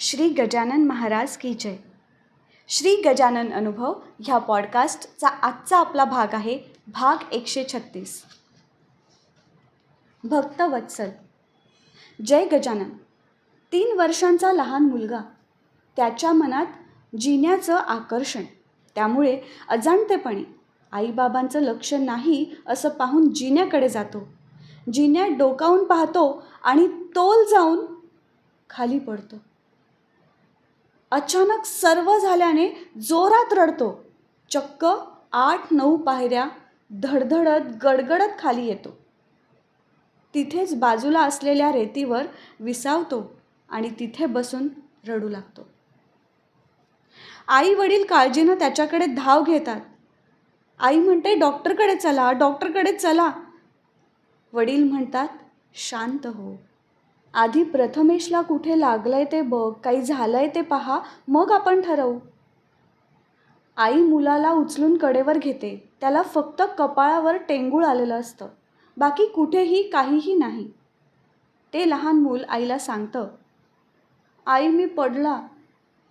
श्री गजानन महाराज की जय. श्री गजानन अनुभव ह्या पॉडकास्टचा आजचा आपला भाग आहे भाग एकशे छत्तीस. भक्तवत्सल जय गजानन. तीन वर्षांचा लहान मुलगा. त्याच्या मनात जिन्याचं आकर्षण. त्यामुळे अजाणतेपणे आईबाबांचं लक्ष नाही असं पाहून जिन्याकडे जातो. जिन्या डोकावून पाहतो आणि तोल जाऊन खाली पडतो. अचानक सर्व झाल्याने जोरात रडतो. चक्क आठ नऊ पायऱ्या धडधडत गडगडत खाली येतो. तिथेच बाजूला असलेल्या रेतीवर विसावतो आणि तिथे बसून रडू लागतो. आई वडील काळजीनं त्याच्याकडे धाव घेतात. आई म्हणते डॉक्टरकडे चला डॉक्टरकडे चला. वडील म्हणतात शांत हो. आधी प्रथमेशला कुठे लागलंय ते बघ काही झालंय ते पहा मग आपण ठरवू. आई मुलाला उचलून कडेवर घेते. त्याला फक्त कपाळावर टेंगूळ आलेलं असतं. बाकी कुठेही काहीही नाही. ते लहान मूल आईला सांगतं आई मी पडला.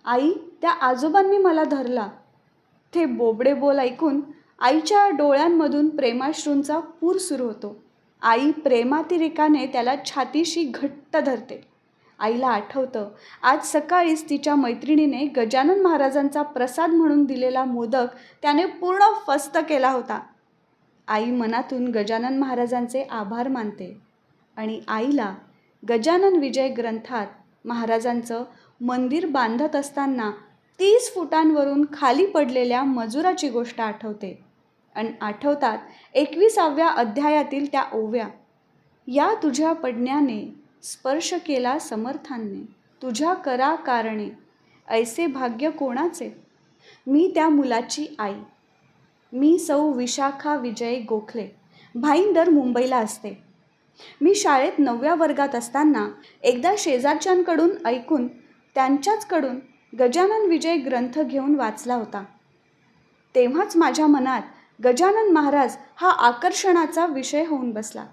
आई त्या आजोबांनी मला धरला. ते बोबडे बोल ऐकून आईच्या डोळ्यांमधून प्रेमाश्रूंचा पूर सुरू होतो. आई प्रेमातिरेकाने त्याला छातीशी घट्ट धरते. आईला आठवतं आज सकाळीच तिच्या मैत्रिणीने गजानन महाराजांचा प्रसाद म्हणून दिलेला मोदक त्याने पूर्ण फस्त केला होता. आई मनातून गजानन महाराजांचे आभार मानते आणि आईला गजानन विजय ग्रंथात महाराजांचं मंदिर बांधत असताना तीस फुटांवरून खाली पडलेल्या मजुराची गोष्ट आठवते. आणि आठवतात एकविसाव्या अध्यायातील त्या ओव्या. या तुझ्या पडण्याने स्पर्श केला समर्थांनी. तुझ्या करा कारणे ऐसे भाग्य कोणाचे? मी त्या मुलाची आई. मी सौ विशाखा विजय गोखले. भाईंदर मुंबईला असते. मी शाळेत नवव्या वर्गात असताना एकदा शेजारच्यांकडून ऐकून त्यांच्याचकडून गजानन विजय ग्रंथ घेऊन वाचला होता. तेव्हाच माझ्या मनात गजानन महाराज हा आकर्षणाचा विषय होऊन बसला.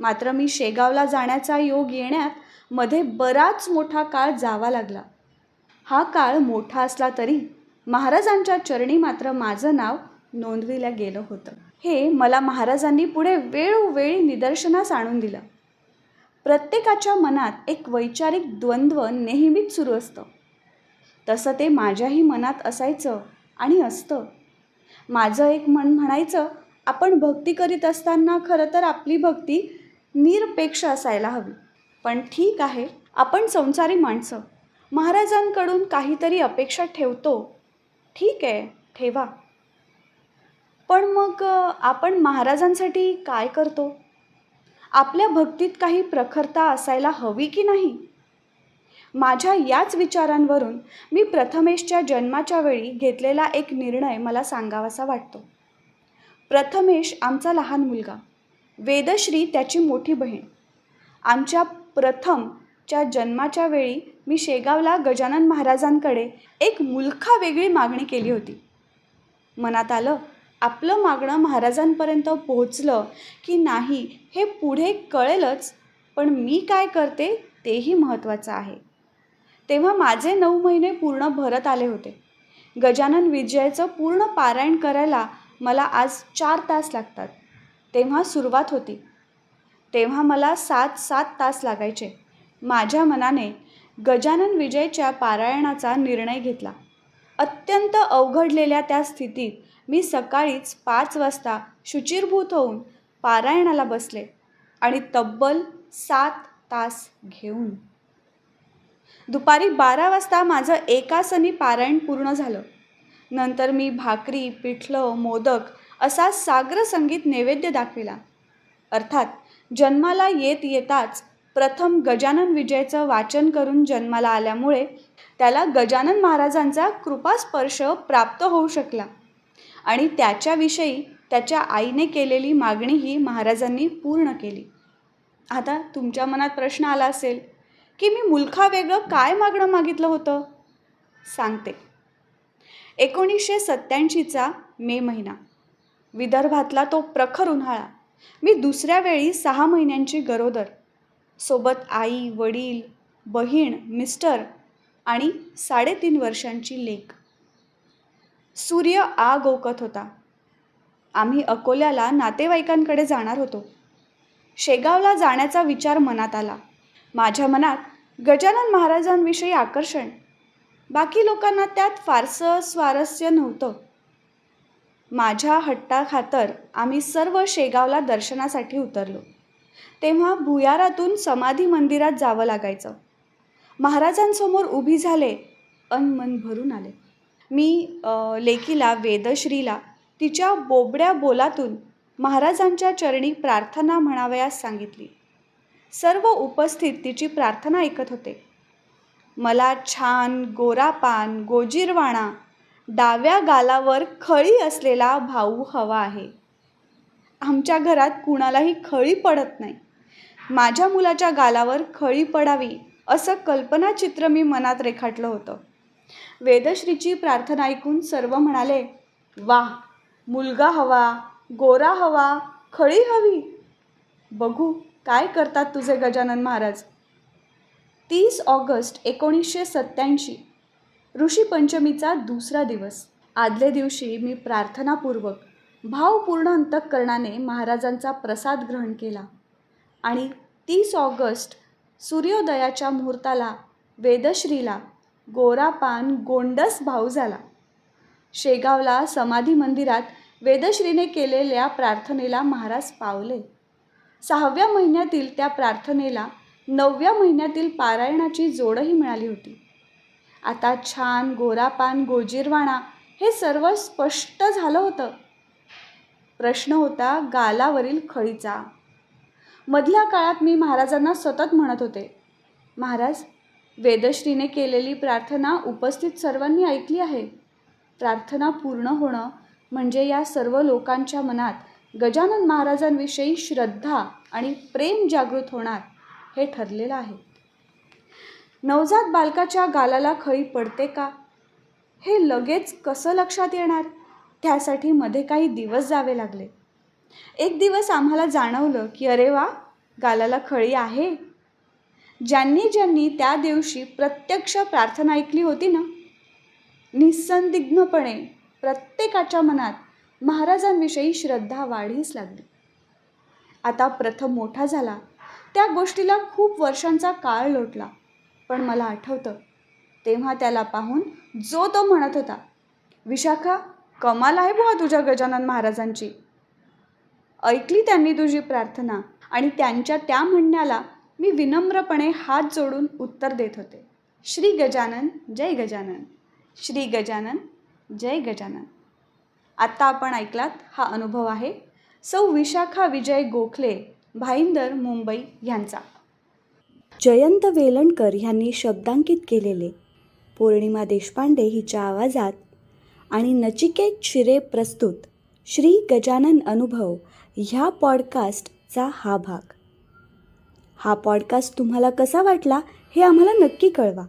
मात्र मी शेगावला जाण्याचा योग येण्यात मध्ये बराच मोठा काळ जावा लागला. हा काळ मोठा असला तरी महाराजांच्या चरणी मात्र माझं नाव नोंदविलं गेलं होतं. हे मला महाराजांनी पुढे वेळोवेळी निदर्शनास आणून दिलं. प्रत्येकाच्या मनात एक वैचारिक द्वंद्व नेहमीच सुरू असतं. तसं ते माझ्याही मनात असायचं आणि असतं. माझं एक मन म्हणायचं आपण भक्ती करीत असताना खरं तर आपली भक्ती निरपेक्ष असायला हवी. पण ठीक आहे आपण संसारी माणसं. महाराजांकडून काहीतरी अपेक्षा ठेवतो. ठीक आहे ठेवा. पण मग आपण महाराजांसाठी काय करतो? आपल्या भक्तीत काही प्रखरता असायला हवी की नाही? माझ्या याच विचारांवरून मी प्रथमेशच्या जन्माच्या वेळी घेतलेला एक निर्णय मला सांगावासा वाटतो. प्रथमेश आमचा लहान मुलगा. वेदश्री त्याची मोठी बहीण. आमच्या प्रथमच्या जन्माच्या वेळी मी शेगावला गजानन महाराजांकडे एक मुलखा वेगळी मागणी केली होती. मनात आलं आपलं मागणं महाराजांपर्यंत पोहोचलं की नाही हे पुढे कळेलच पण मी काय करते तेही महत्त्वाचं आहे. तेव्हा माझे नऊ महिने पूर्ण भरत आले होते. गजानन विजयाचं पूर्ण पारायण करायला मला आज चार तास लागतात. तेव्हा सुरुवात होती. तेव्हा मला सात सात तास लागायचे. माझ्या मनाने गजानन विजयच्या पारायणाचा निर्णय घेतला. अत्यंत अवघडलेल्या त्या स्थितीत मी सकाळीच पाच वाजता शुचिरभूत होऊन पारायणाला बसले आणि तब्बल सात तास घेऊन दुपारी बारा वाजता माझं एकासनी पारायण पूर्ण झालं. नंतर मी भाकरी पिठलं मोदक असा सागर संगीत नैवेद्य दाखविला. अर्थात जन्माला येत येताच प्रथम गजानन विजयचं वाचन करून जन्माला आल्यामुळे त्याला गजानन महाराजांचा कृपास्पर्श प्राप्त होऊ शकला आणि त्याच्याविषयी त्याच्या आईने केलेली मागणीही महाराजांनी पूर्ण केली. आता तुमच्या मनात प्रश्न आला असेल की मी मुलखा वेगळं काय मागणं मागितलं होतं? सांगते. एकोणीसशे सत्त्याऐंशीचा मे महिना. विदर्भातला तो प्रखर उन्हाळा. मी दुसऱ्या वेळी सहा महिन्यांची गरोदर. सोबत आई वडील बहीण मिस्टर आणि साडेतीन वर्षांची लेक. सूर्य आग ओकत होता. आम्ही अकोल्याला नातेवाईकांकडे जाणार होतो. शेगावला जाण्याचा विचार मनात आला. माझ्या मनात गजानन महाराजांविषयी आकर्षण. बाकी लोकांना त्यात फारसं स्वारस्य नव्हतं. माझ्या हट्टाखातर आम्ही सर्व शेगावला दर्शनासाठी उतरलो. तेव्हा भुयारातून समाधी मंदिरात जावं लागायचं. महाराजांसमोर उभी झाले अन मन भरून आले. मी लेकीला वेदश्रीला तिच्या बोबड्या बोलातून महाराजांच्या चरणी प्रार्थना म्हणावयास सांगितली. सर्व उपस्थित तिची प्रार्थना ऐकत होते. मला छान गोरापान गोजीरवाणा डाव्या गालावर खळी असलेला भाऊ हवा आहे. आमच्या घरात कुणालाही खळी पडत नाही. माझ्या मुलाच्या गालावर खळी पडावी असं कल्पनाचित्र मी मनात रेखाटलं होतं. वेदश्रीची प्रार्थना ऐकून सर्व म्हणाले वा मुलगा हवा गोरा हवा खळी हवी. बघू काय करतात तुझे गजानन महाराज? तीस ऑगस्ट एकोणीसशे सत्त्याऐंशी ऋषीपंचमीचा दुसरा दिवस. आदल्या दिवशी मी प्रार्थनापूर्वक भावपूर्ण अंतःकरणाने महाराजांचा प्रसाद ग्रहण केला आणि तीस ऑगस्ट सूर्योदयाच्या मुहूर्ताला वेदश्रीला गोरापान गोंडस भाऊ झाला. शेगावला समाधी मंदिरात वेदश्रीने केलेल्या प्रार्थनेला महाराज पावले. सहाव्या महिन्यातील त्या प्रार्थनेला नवव्या महिन्यातील पारायणाची जोडही मिळाली होती. आता छान गोरापान गोजीरवाणा हे सर्व स्पष्ट झालं होतं. प्रश्न होता गालावरील खळीचा. मधल्या काळात मी महाराजांना सतत म्हणत होते. महाराज वेदश्रीने केलेली प्रार्थना उपस्थित सर्वांनी ऐकली आहे. प्रार्थना पूर्ण होणं म्हणजे या सर्व लोकांच्या मनात गजानन महाराजांविषयी श्रद्धा आणि प्रेम जागृत होणार हे ठरलेलं आहे. नवजात बालकाच्या गालाला खळी पडते का? हे लगेच कसं लक्षात येणार? त्यासाठी मध्ये काही दिवस जावे लागले. एक दिवस आम्हाला जाणवलं की अरे वा गालाला खळी आहे. ज्यांनी ज्यांनी त्या दिवशी प्रत्यक्ष प्रार्थना ऐकली होती ना निसंदिग्धपणे प्रत्येकाच्या मनात महाराजांविषयी श्रद्धा वाढीस लागली. आता प्रथम मोठा झाला. त्या गोष्टीला खूप वर्षांचा काळ लोटला. पण मला आठवतं तेव्हा त्याला पाहून जो तो म्हणत होता विशाखा कमाल आहे बुवा तुझ्या गजानन महाराजांची. ऐकली त्यांनी तुझी प्रार्थना आणि त्यांच्या त्या म्हणण्याला मी विनम्रपणे हात जोडून उत्तर देत होते. श्री गजानन जय गजानन. श्री गजानन जय गजानन. आत्ता आपण ऐकलात हा अनुभव आहे. सौ विशाखा विजय गोखले भाईंदर मुंबई यांचा. जयंत वेलणकर ह्यांनी शब्दांकित केलेले. पौर्णिमा देशपांडे हिच्या आवाजात आणि नचिकेत शिरे प्रस्तुत श्री गजानन अनुभव ह्या पॉडकास्टचा हा भाग. हा पॉडकास्ट तुम्हाला कसा वाटला हे आम्हाला नक्की कळवा.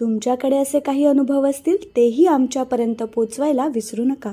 तुमच्याकडे असे काही अनुभव असतील तेही आमच्यापर्यंत पोचवायला विसरू नका.